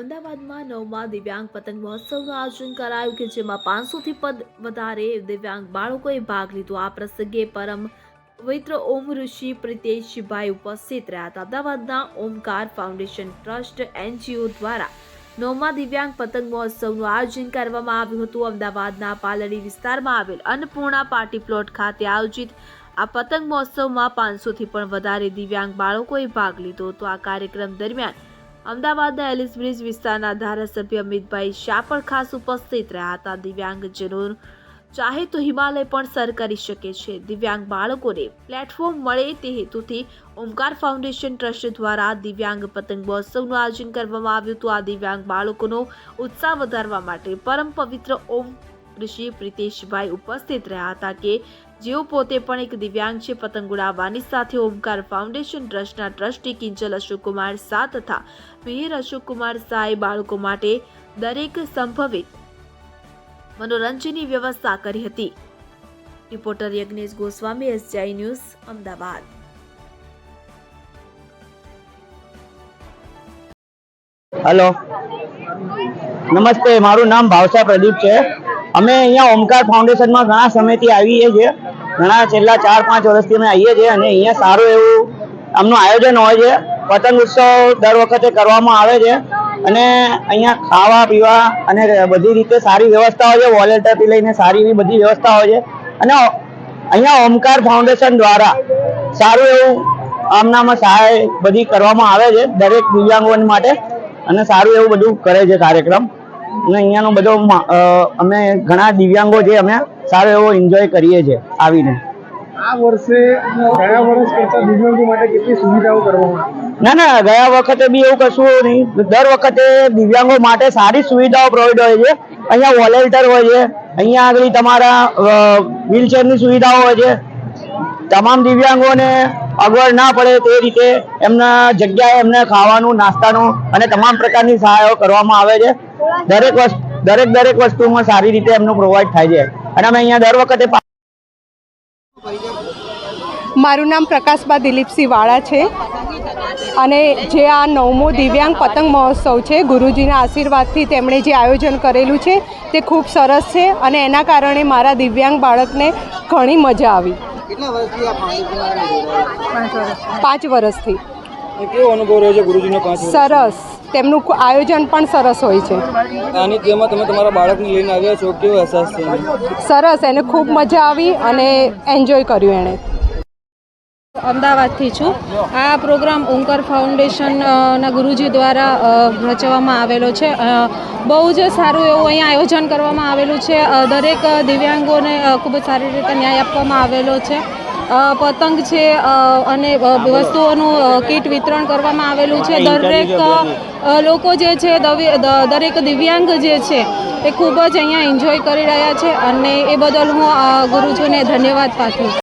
અમદાવાદમાં નવમા દિવ્યાંગ પતંગ મહોત્સવનું આયોજન કરાયું કે જેમાં પાંચસોથી પદ વધારે દિવ્યાંગ બાળકોએ ભાગ લીધો. આ પ્રસંગે પરમ પવિત્ર ઓમ ઋષિ પ્રિતેશભાઈ ઉપસ્થિત રહ્યા હતા. અમદાવાદના ઓમકાર ફાઉન્ડેશન ટ્રસ્ટ એનજીઓ દ્વારા નવમા દિવ્યાંગ પતંગ મહોત્સવનું આયોજન કરવામાં આવ્યું હતું. અમદાવાદના પાલડી વિસ્તારમાં આવેલ અન્નપૂર્ણા પાર્ટી પ્લોટ ખાતે આયોજિત આ પતંગ મહોત્સવમાં પાંચસોથી પણ વધારે દિવ્યાંગ બાળકોએ ભાગ લીધો હતો. આ કાર્યક્રમ દરમિયાન અમદાવાદના એલિસ બ્રિજ વિસ્તારના ધારાસભ્ય અમિતભાઈ શાહ પણ ખાસ ઉપસ્થિત રહ્યા હતા. દિવ્યાંગજનો ચાહે તો હિમાલય પણ સર કરી શકે છે. દિવ્યાંગ બાળકોને પ્લેટફોર્મ મળે તે હેતુથી ઓમકાર ફાઉન્ડેશન ટ્રસ્ટ દ્વારા દિવ્યાંગ પતંગ મહોત્સવનું આયોજન કરવામાં આવ્યું હતું. આ દિવ્યાંગ બાળકોનો ઉત્સાહ વધારવા માટે પરમ પવિત્ર ઓમ ઋષિ પ્રિતેશભાઈ ઉપસ્થિત રહ્યા હતા કે જેઓ પોતે પણ એક દિવ્યાંગ છે, પતંગ ઉડાવવાની સાથે ઓમકાર ફાઉન્ડેશન ટ્રસ્ટના ટ્રસ્ટી કિંજલ અશોકકુમાર શાહ તથા મિહિર અશોકકુમાર શાહે બાળકો માટે દરેક સંભવિત મનોરંજનની વ્યવસ્થા કરી હતી. Reporter Yagnesh Goswami, SGI news, Ahmedabad. Hello. નમસ્તે, મારું નામ ભાવસા પ્રદીપ છે. અમે અહીંયા ઓમકાર ફાઉન્ડેશનમાં ઘણા સમયથી આવીએ છીએ. ઘણા છેલ્લા ચાર, પાંચ વર્ષથી અમે આવીએ છીએ અને અહીંયા સારું એવું આમનું આયોજન હોય છે. પતંગ ઉત્સવ દર વખતે કરવામાં આવે છે. અને અહીંયા ખાવા, પીવા અને બધી રીતે સારી વ્યવસ્થા હોય છે. વોલેન્ટરથી લઈને સારી એવી બધી વ્યવસ્થા હોય છે. અને અહીંયા ઓમકાર ફાઉન્ડેશન દ્વારા સારું એવું આમનામાં સહાય બધી કરવામાં આવે છે દરેક દિવ્યાંગો માટે. અને સારું એવું બધું કરે છે કાર્યક્રમ. અને અહીંયાનો બધો અમે ઘણા દિવ્યાંગો છે અમે સારો એવો એન્જોય કરીએ છીએ આવીને. આ વર્ષે ગયા વર્ષ કરતા દિવ્યાંગો માટે કેટલી સુવિધાઓ કરવામાં ના ના ગયા વખતે બી એવું કશું નહીં. દર વખતે દિવ્યાંગો માટે સારી સુવિધાઓ પ્રોવાઈડ હોય છે. અહીંયા વોલેન્ટર હોય છે. અહીંયા આગળ તમારા વ્હીલચેરની સુવિધાઓ હોય છે. તમામ દિવ્યાંગોને અગવડ ના પડે તે રીતે એમના જગ્યાએ એમને ખાવાનું, નાસ્તાનું અને તમામ પ્રકારની સહાયો કરવામાં આવે છે. દરેક વસ્તુ દરેક દરેક વસ્તુમાં સારી રીતે એમનું પ્રોવાઈડ થાય છે. અને અમે અહીંયા દર વખતે મારું નામ પ્રકાશબા દિલીપસિંહ વાળા છે. અને જે આ નવમો દિવ્યાંગ પતંગ મહોત્સવ છે, ગુરુજીના આશીર્વાદથી તેમણે જે આયોજન કરેલું છે, તે ખૂબ સરસ છે અને એના કારણે મારા દિવ્યાંગ બાળકને ઘણી મજા આવી. કેટલા વર્ષથી આ ફાઉન્ડેશન પાંચ વર્ષથી. કેવો અનુભવ રહ્યો છે ગુરુજીનો પાંચ સરસ. તેમનું આયોજન પણ સરસ હોય છે. આની તેમાં તમે તમારા બાળકને લઈને આવ્યા છો? કેવો અહેસાસ છે સરસ. એને ખૂબ મજા આવી અને એન્જોય કર્યું એણે. અમદાવાદથી છું. આ પ્રોગ્રામ ઓમકાર ફાઉન્ડેશનના ગુરુજી દ્વારા રચવામાં આવેલો છે. બહુ જ સારું એવું અહીંયા આયોજન કરવામાં આવેલું છે. દરેક દિવ્યાંગોને ખૂબ જ સારી રીતે ન્યાય આપવામાં આવેલો છે. પતંગ છે અને વસ્તુઓનું કીટ વિતરણ કરવામાં આવેલું છે. દરેક લોકો જે છે દરેક દિવ્યાંગ જે છે એ ખૂબ જ અહીંયા એન્જોય કરી રહ્યા છે. અને એ બદલ હું ગુરુજીને ધન્યવાદ પાઠવું છું.